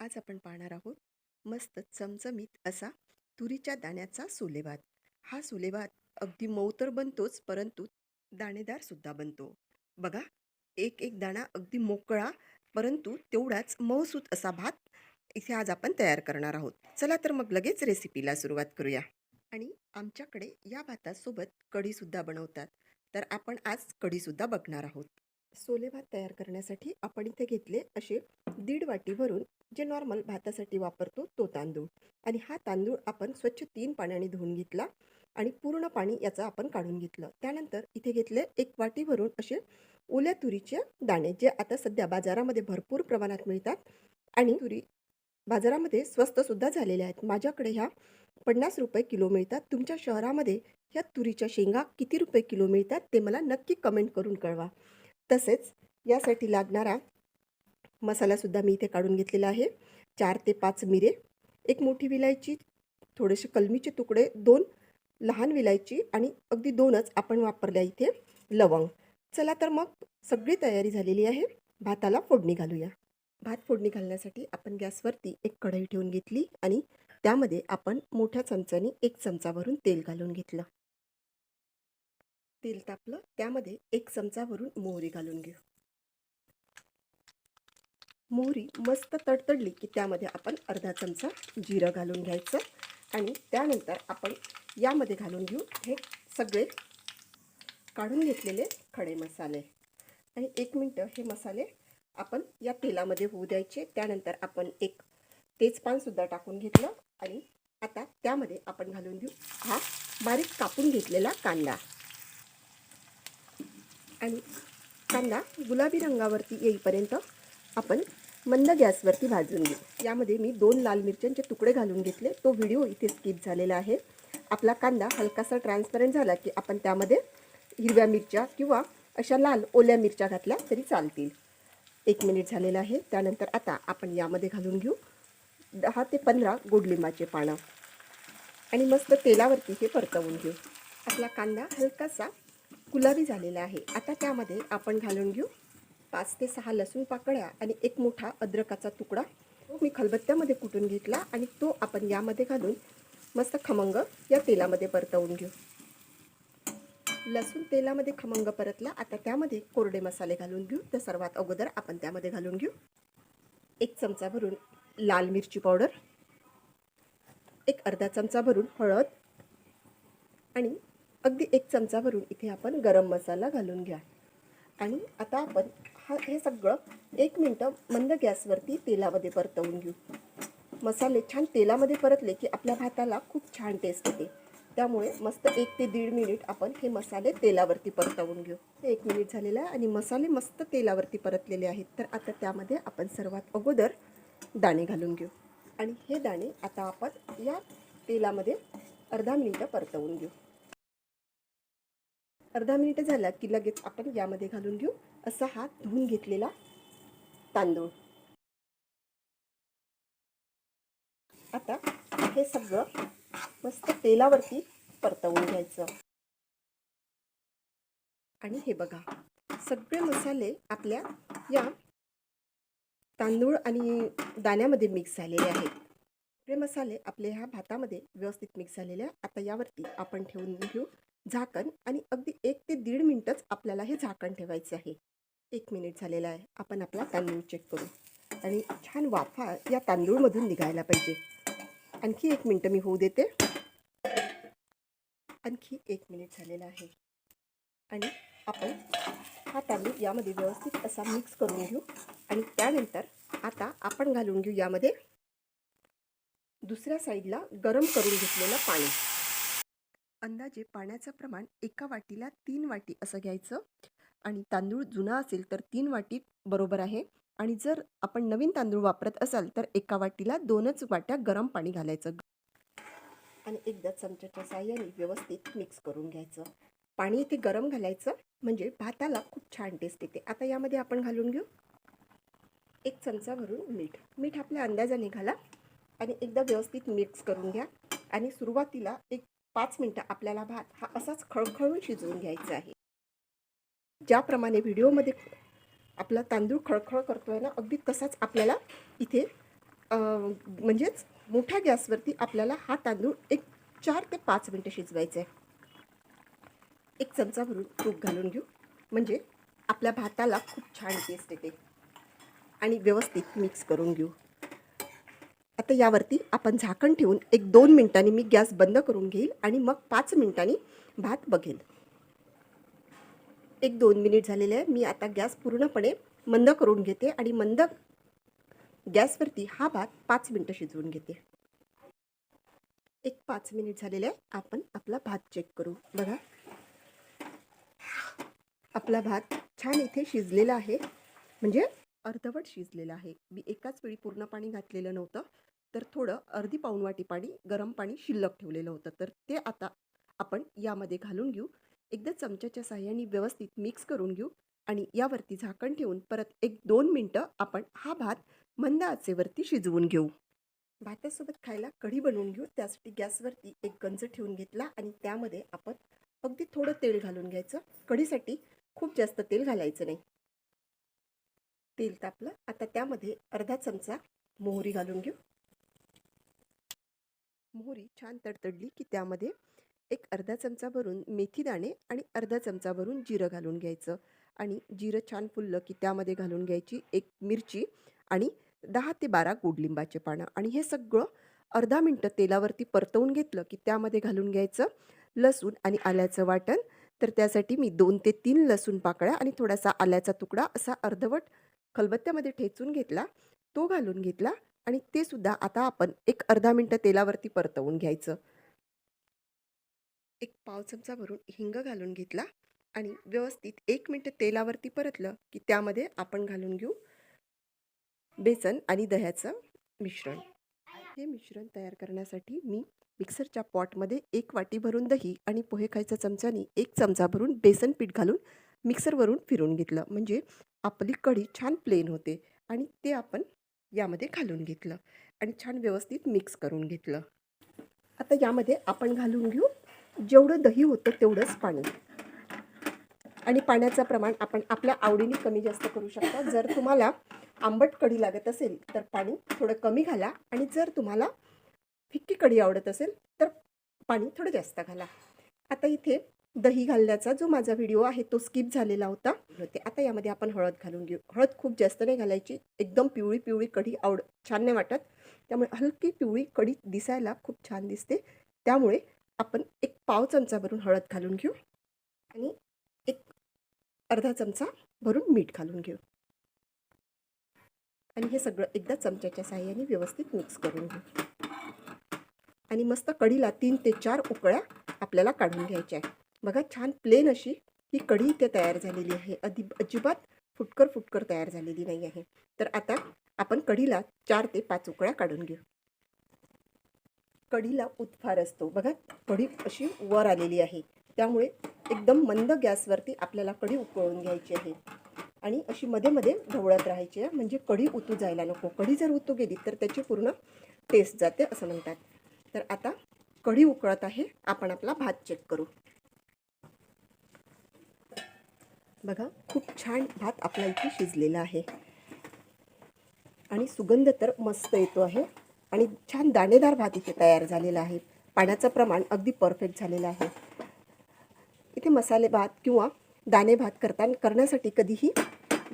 आज आपण पाहणार आहोत मस्त चमचमीत असा तुरीच्या दाण्याचा सोलेभात हा सोलेभात अगदी मऊ तर बनतोच परंतु दाणेदार सुद्धा बनतो. बघा एक एक दाणा अगदी मोकळा परंतु तेवढाच मऊसूत असा भात इथे आज आपण तयार करणार आहोत. चला तर मग लगेच रेसिपीला सुरुवात करूया. आणि आमच्याकडे या भातासोबत कढीसुद्धा बनवतात. तर आपण आज कढीसुद्धा बघणार आहोत. सोले भात तयार करण्यासाठी आपण इथे घेतले असे दीड वाटी भरून जे नॉर्मल भातासाठी वापरतो तो तांदूळ. आणि हा तांदूळ आपण स्वच्छ तीन पाण्याने धुवून घेतला आणि पूर्ण पाणी याचं आपण काढून घेतलं. त्यानंतर इथे घेतले एक वाटी भरून असे ओल्या तुरीचे दाणे जे आता सध्या बाजारामध्ये भरपूर प्रमाणात मिळतात. आणि तुरी बाजारामध्ये स्वस्तसुद्धा झालेल्या आहेत. माझ्याकडे ह्या पन्नास रुपये किलो मिळतात. तुमच्या शहरामध्ये ह्या तुरीच्या शेंगा किती रुपये किलो मिळतात ते मला नक्की कमेंट करून कळवा. तसेच यासाठी लागणारा मसालासुद्धा मी इथे काढून घेतलेला आहे. चार ते पाच मिरे एक मोठी विलायची थोडेसे कलमीचे तुकडे दोन लहान विलायची आणि अगदी दोनच आपण वापरल्या इथे लवंग. चला तर मग सगळी तयारी झालेली आहे. भाताला फोडणी घालूया. भात फोडणी घालण्यासाठी आपण गॅसवरती एक कढई ठेवून घेतली आणि त्यामध्ये आपण मोठ्या चमच्याने एक चमचावरून तेल घालून घेतलं. तेल तापलं. त्यामध्ये एक चमचावरून मोहरी घालून घेऊ. मोहरी मस्त तडतडली की त्यामध्ये आपण अर्धा चमचा जिरं घालून घ्यायचं आणि त्यानंतर आपण यामध्ये घालून घेऊ हे सगळे काढून घेतलेले खडे मसाले. आणि एक मिनटं हे मसाले आपण या तेलामध्ये होऊ द्यायचे. त्यानंतर आपण एक तेजपानसुद्धा टाकून घेतलं आणि आता त्यामध्ये आपण घालून घेऊ हा बारीक कापून घेतलेला कांदा. आणि कांदा गुलाबी रंगावरती येईपर्यंत आपण मंद गॅसवरती भाजून घेऊ. यामध्ये मी दोन लाल मिरच्यांचे तुकडे घालून घेतले. तो व्हिडिओ इथे स्किप झालेला आहे. आपला कांदा हलकासा ट्रान्सपरंट झाला की आपण त्यामध्ये हिरव्या मिरच्या किंवा अशा लाल ओल्या मिरच्या घातल्या तरी चालतील. एक मिनिट झालेलं आहे. त्यानंतर आता आपण यामध्ये घालून घेऊ. दहा ते पंधरा गोडलिंबाचे पानं. आणि मस्त तेलावरती हे परतवून घेऊ. आपला कांदा हलकासा गुलाबी झालेला आहे. आता त्यामध्ये आपण घालून घेऊ. पाच ते सहा लसूण पाकळ्या आणि एक मोठा अद्रकाचा तुकडा तो मी खलबत्त्यामध्ये कुटून घेतला आणि तो आपण यामध्ये घालून मस्त खमंग या तेलामध्ये परतवून घेऊ. लसूण तेलामध्ये खमंग परतला आता त्यामध्ये कोरडे मसाले घालून घेऊ. तर सर्वात अगोदर आपण त्यामध्ये घालून घेऊ. एक चमचा भरून लाल मिरची पावडर एक अर्धा चमचा भरून हळद आणि अगदी एक चमचा भरून इथे आपण गरम मसाला घालून घ्या. आणि आता आपण हा हे सगळं एक मिनटं मंद गॅसवरती तेलामध्ये परतवून घेऊ. मसाले छान तेलामध्ये परतले की आपल्या भाताला खूप छान टेस्ट येते. त्यामुळे मस्त एक ते दीड मिनिट आपण हे मसाले तेलावरती परतवून घेऊ. एक मिनिट झालेलं आहे आणि मसाले मस्त तेलावरती परतलेले आहेत. तर आता त्यामध्ये आपण सर्वात अगोदर दाणे घालून घेऊ. आणि हे दाणे आता आपण या तेलामध्ये अर्धा मिनिटं परतवून घेऊ. अर्धा मिनिटं झाला की लगेच आपण यामध्ये घालून घेऊ. असा हा धुवून घेतलेला तांदूळ. आता हे सगळं मस्त तेलावरती परतवून घ्यायचं. आणि हे बघा सगळे मसाले आपल्या या तांदूळ आणि दाण्यामध्ये मिक्स झालेले आहेत. सगळे मसाले आपल्या ह्या भातामध्ये व्यवस्थित मिक्स झालेले आहे आता यावरती आपण ठेवून घेऊ. झाकण आणि अगदी एक ते दीड मिनटंच आपल्याला हे झाकण ठेवायचं आहे. एक मिनिट झालेला आहे. आपण आपला तांदूळ चेक करू. आणि छान वाफा या तांदूळमधून निघायला पाहिजे. आणखी एक मिनटं मी होऊ देते. आणखी एक मिनिट झालेला आहे. आणि आपण हा तांदूळ यामध्ये व्यवस्थित असा मिक्स करून घेऊ. आणि त्यानंतर आता आपण घालून घेऊ यामध्ये दुसऱ्या साईडला गरम करून घेतलेलं पाणी. अंदाजे पाण्याचं प्रमाण एका वाटीला तीन वाटी असं घ्यायचं. आणि तांदूळ जुना असेल तर तीन वाटी बरोबर आहे. आणि जर आपण नवीन तांदूळ वापरत असाल तर एका वाटीला दोनच वाट्या गरम पाणी घालायचं. आणि एकदा चमच्याच्या साह्याने व्यवस्थित मिक्स करून घ्यायचं. पाणी इथे गरम घालायचं म्हणजे भाताला खूप छान टेस्ट येते. आता यामध्ये आपण घालून घेऊ. एक चमचा भरून मीठ. मीठ आपल्या अंदाजाने घाला. आणि एकदा व्यवस्थित मिक्स करून घ्या. आणि सुरुवातीला एक पाच मिनटं आपल्याला भात हा असाच खळखळून शिजवून घ्यायचा आहे. ज्याप्रमाणे व्हिडिओमध्ये आपला तांदूळ खळखळ करतो आहे ना अगदी तसाच आपल्याला इथे म्हणजेच मोठ्या गॅसवरती आपल्याला हा तांदूळ एक चार ते पाच मिनटं शिजवायचा आहे. एक चमचा भरून तूप घालून घेऊ. म्हणजे आपल्या भाताला खूप छान टेस्ट येते. आणि व्यवस्थित मिक्स करून घेऊ. आता यावरती आपण झाकण ठेवून एक दोन मिनिटांनी मी गॅस बंद करून घेईल आणि मग पाच मिनिटांनी भात बघेल. एक दोन मिनिट झालेले आहे. मी आता गॅस पूर्णपणे मंद करून घेते आणि मंद गॅसवरती हा भात पाच मिनटं शिजवून घेते. एक पाच मिनिट झालेले आहे. आपण आपला भात चेक करू. बघा. आपला भात छान इथे शिजलेला आहे. म्हणजे अर्धवट शिजलेला आहे. मी एकाच वेळी पूर्ण पाणी घातलेलं नव्हतं. तर थोडं अर्धी पाऊणवाटी पाणी गरम पाणी शिल्लक ठेवलेलं होतं. तर ते आता आपण यामध्ये घालून घेऊ. एकदा चमच्याच्या साह्याने व्यवस्थित मिक्स करून घेऊ आणि यावरती झाकण ठेवून परत एक दोन मिनटं आपण हा भात मंद आचेवरती शिजवून घेऊ. भातासोबत खायला कढी बनवून घेऊ. त्यासाठी गॅसवरती एक गंज ठेवून घेतला आणि त्यामध्ये आपण अगदी थोडं तेल घालून घ्यायचं. कढीसाठी खूप जास्त तेल घालायचं नाही. तेल तापलं. आता त्यामध्ये अर्धा चमचा मोहरी घालून घेऊ. मोहरी छान तडतडली की त्यामध्ये एक अर्धा चमचा भरून मेथी दाणे आणि अर्धा चमचा भरून जिरं घालून घ्यायचं. आणि जिरं छान फुललं की त्यामध्ये घालून घ्यायची एक मिरची आणि दहा ते बारा गोडलिंबाचे पानं. आणि हे सगळं अर्धा मिनटं तेलावरती परतवून घेतलं की त्यामध्ये घालून घ्यायचं लसूण आणि आल्याचं वाटण. तर त्यासाठी मी दोन ते तीन लसूण पाकळ्या आणि थोडासा आल्याचा तुकडा असा अर्धवट खलबत्त्यामध्ये ठेचून घेतला. तो घालून घेतला. आणि ते सुद्धा आता आपण एक अर्धा मिनटं तेलावरती परतवून घ्यायचं. एक पाव चमचा भरून हिंग घालून घेतला आणि व्यवस्थित एक मिनटं तेलावरती परतलं की त्यामध्ये आपण घालून घेऊ बेसन आणि दह्याचं मिश्रण. हे मिश्रण तयार करण्यासाठी मी मिक्सरच्या पॉटमध्ये एक वाटी भरून दही आणि पोहे खायच्या चमच्यानी एक चमचा भरून बेसन पीठ घालून मिक्सरवरून फिरून घेतलं. म्हणजे आपली कढी छान प्लेन होते आणि ते आपण यामध्ये घालून घेतलं आणि छान व्यवस्थित मिक्स करून घेतलं. आता यामध्ये आपण घालून घेऊ. जेवढं दही होतं तेवढंच पाणी. आणि पाण्याचं प्रमाण आपण आपल्या आवडीने कमी जास्त करू शकता. जर तुम्हाला आंबट कढी लागत असेल तर पाणी थोडं कमी घाला. आणि जर तुम्हाला फिक्की कढी आवडत असेल तर पाणी थोडं जास्त घाला. आता इथे दही घालण्याचा जो माझा व्हिडिओ आहे तो स्किप झालेला होता. ते आता यामध्ये आपण हळद घालून घेऊ. हळद खूप जास्त नाही घालायची. एकदम पिवळी पिवळी कढी आवड छान नाही वाटत. त्यामुळे हलकी पिवळी कढी दिसायला खूप छान दिसते. त्यामुळे आपण एक पाव चमचा भरून हळद घालून घेऊ आणि एक अर्धा चमचा भरून मीठ घालून घेऊ. आणि हे सगळं एकदा चमच्याच्या साह्याने व्यवस्थित मिक्स करून घेऊ. आणि मस्त कढीला तीन ते चार उकळ्या आपल्याला काढून घ्यायच्या आहे बघा छान प्लेन अशी ही कढी इथे तयार झालेली आहे. अधि अजिबात फुटकर फुटकर तयार झालेली नाही आहे. तर आता आपण कढीला चार ते पाच उकळ्या काढून घेऊ. कढीला उत्फार असतो. बघा कढी अशी वर आलेली आहे. त्यामुळे एकदम मंद गॅसवरती आपल्याला कढी उकळून घ्यायची आहे. आणि अशी मध्ये मध्ये ढवळत राहायची आहे. म्हणजे कढी उतू जायला नको. कढी जर उतू गेली तर त्याची पूर्ण टेस्ट जाते असं म्हणतात. तर आता कढी उकळत आहे. आपण आपला भात चेक करू. बघा खूप छान भात आपला इथे शिजलेला आहे. आणि सुगंध तर मस्त येतो आहे. आणि छान दाणेदार भात इथे तयार झालेला आहे. पाण्याचं प्रमाण अगदी परफेक्ट झालेलं आहे. इथे मसाले भात किंवा दाणे भात करता करण्यासाठी कधीही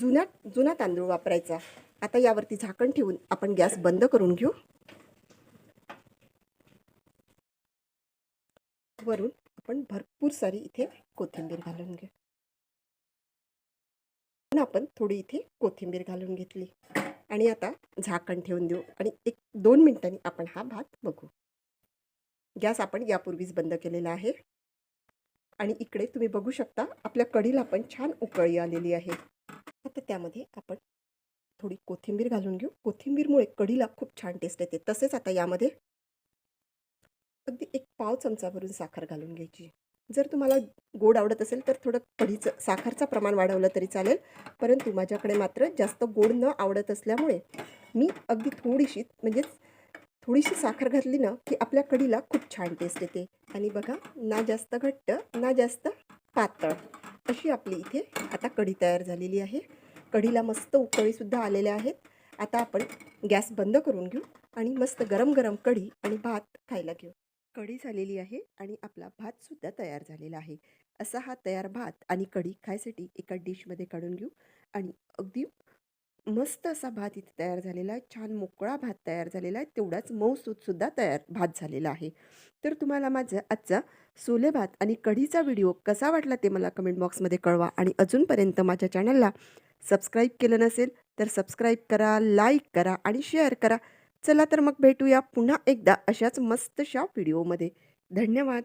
जुन्या जुना तांदूळ वापरायचा. आता यावरती झाकण ठेवून आपण गॅस बंद करून घेऊ. वरून आपण भरपूर सारी इथे कोथिंबीर घालून घेऊ. पण आपण थोडी इथे कोथिंबीर घालून घेतली. आणि आता झाकण ठेवून देऊ आणि एक दोन मिनिटांनी आपण हा भात बघू. गॅस आपण यापूर्वीच बंद केलेला आहे. आणि इकडे तुम्ही बघू शकता आपल्या कढीला पण छान उकळी आलेली आहे. आता त्यामध्ये आपण थोडी कोथिंबीर घालून घेऊ. कोथिंबीरमुळे कढीला खूप छान टेस्ट येते. तसेच आता यामध्ये अगदी एक पाव चमचा भरून साखर घालून घ्यायची. जर तुम्हाला गोड आवडत असेल तर थोडं कढीचं साखरचं प्रमाण वाढवलं तरी चालेल. परंतु माझ्याकडे मात्र जास्त गोड न आवडत असल्यामुळे मी अगदी थोडीशी म्हणजेच थोडीशी साखर घातली ना की आपल्या कढीला खूप छान टेस्ट येते. आणि बघा ना जास्त घट्ट ना जास्त पातळ. अशी आपली इथे आता कढी तयार झालेली आहे. कढीला मस्त उकळीसुद्धा आलेल्या आहेत. आता आपण गॅस बंद करून घेऊ आणि मस्त गरम गरम कढी आणि भात खायला घेऊ. कढी झालेली आहे आणि आपला भातसुद्धा तयार झालेला आहे. असा हा तयार भात आणि कढी खायसाठी एका डिशमध्ये काढून घेऊ आणि अगदी मस्त असा भात इथे तयार झालेला आहे. छान मोकळा भात तयार झालेला आहे. तेवढाच मऊसूदसुद्धा तयार भात झालेला आहे. तर तुम्हाला माझा आजचा सोले भात आणि कढीचा व्हिडिओ कसा वाटला ते मला कमेंट बॉक्समध्ये कळवा आणि अजूनपर्यंत माझ्या चॅनलला सबस्क्राईब केलं नसेल तर सबस्क्राईब करा लाईक करा आणि शेअर करा. चला तर मग भेटूया पुन्हा एकदा अशाच मस्तशा व्हिडिओमध्ये. धन्यवाद.